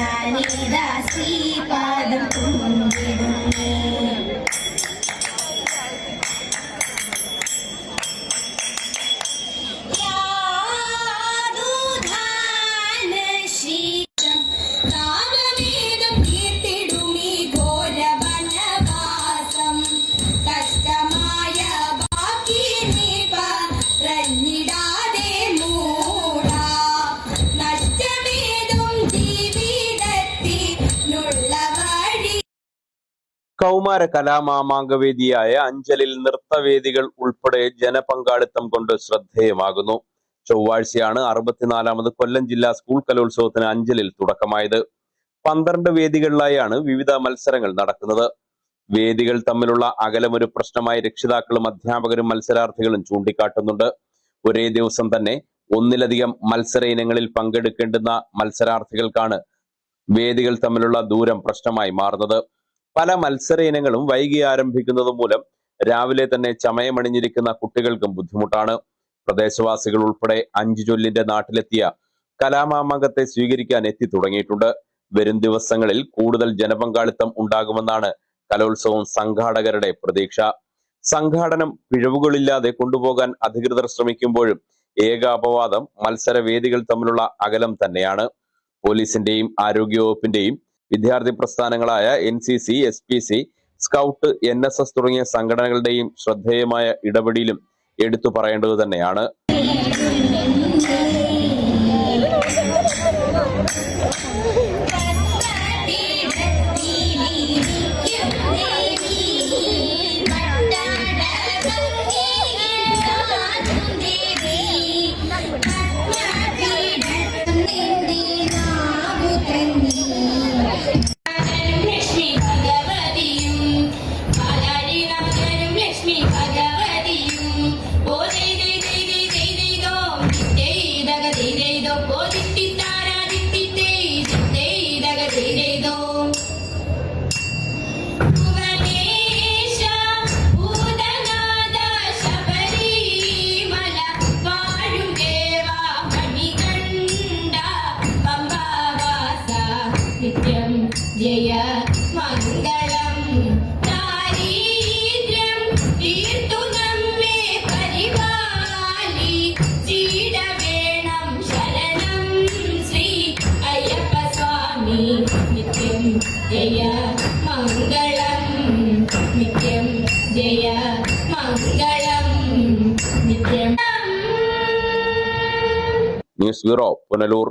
മുതലാളിതാ ശ്രീപാദം കൗമാര കലാമാമാങ്കവേദിയായ അഞ്ചലിൽ നൃത്തവേദികൾ ഉൾപ്പെടെ ജനപങ്കാളിത്തം കൊണ്ട് ശ്രദ്ധേയമാകുന്നു. ചൊവ്വാഴ്ചയാണ് അറുപത്തിനാലാമത് കൊല്ലം ജില്ലാ സ്കൂൾ കലോത്സവത്തിന് അഞ്ചലിൽ തുടക്കമായത്. പന്ത്രണ്ട് വേദികളിലായാണ് വിവിധ മത്സരങ്ങൾ നടക്കുന്നത്. വേദികൾ തമ്മിലുള്ള അകലം ഒരു പ്രശ്നമായി രക്ഷിതാക്കളും അധ്യാപകരും മത്സരാർത്ഥികളും ചൂണ്ടിക്കാട്ടുന്നുണ്ട്. ഒരേ ദിവസം തന്നെ ഒന്നിലധികം മത്സര ഇനങ്ങളിൽ പങ്കെടുക്കേണ്ടുന്ന മത്സരാർത്ഥികൾക്കാണ് വേദികൾ തമ്മിലുള്ള ദൂരം പ്രശ്നമായി മാറുന്നത്. പല മത്സര ഇനങ്ങളും വൈകി ആരംഭിക്കുന്നത് മൂലം രാവിലെ തന്നെ ചമയമണിഞ്ഞിരിക്കുന്ന കുട്ടികൾക്കും ബുദ്ധിമുട്ടാണ്. പ്രദേശവാസികൾ ഉൾപ്പെടെ അഞ്ചു ചൊല്ലിന്റെ നാട്ടിലെത്തിയ കലാമാമംഗത്തെ സ്വീകരിക്കാൻ എത്തി തുടങ്ങിയിട്ടുണ്ട്. വരും ദിവസങ്ങളിൽ കൂടുതൽ ജനപങ്കാളിത്തം ഉണ്ടാകുമെന്നാണ് കലോത്സവം സംഘാടകരുടെ പ്രതീക്ഷ. സംഘാടനം പിഴവുകളില്ലാതെ കൊണ്ടുപോകാൻ അധികൃതർ ശ്രമിക്കുമ്പോഴും ഏക അപവാദം മത്സരവേദികൾ തമ്മിലുള്ള അകലം തന്നെയാണ്. പോലീസിന്റെയും ആരോഗ്യവകുപ്പിന്റെയും വിദ്യാർത്ഥി പ്രസ്ഥാനങ്ങളായ N C C S P C scout N S S തുടങ്ങിയ സംഘടനകളുടെയും ശ്രദ്ധേയമായ ഇടപെടലും എടുത്തു പറയേണ്ടത് തന്നെയാണ്. നിത്യം ജയ മംഗളം. ദാരിദ്ര്യം തീർത്തു നമ്മെ പരിപാലി. ചീടവേണം ശരണം ശ്രീ അയ്യപ്പ സ്വാമി. നിത്യം ജയ മംഗളം. നിത്യം ജയ മംഗളം. നിത്യം ന്യൂസ് ബ്യൂറോ പുനലൂർ.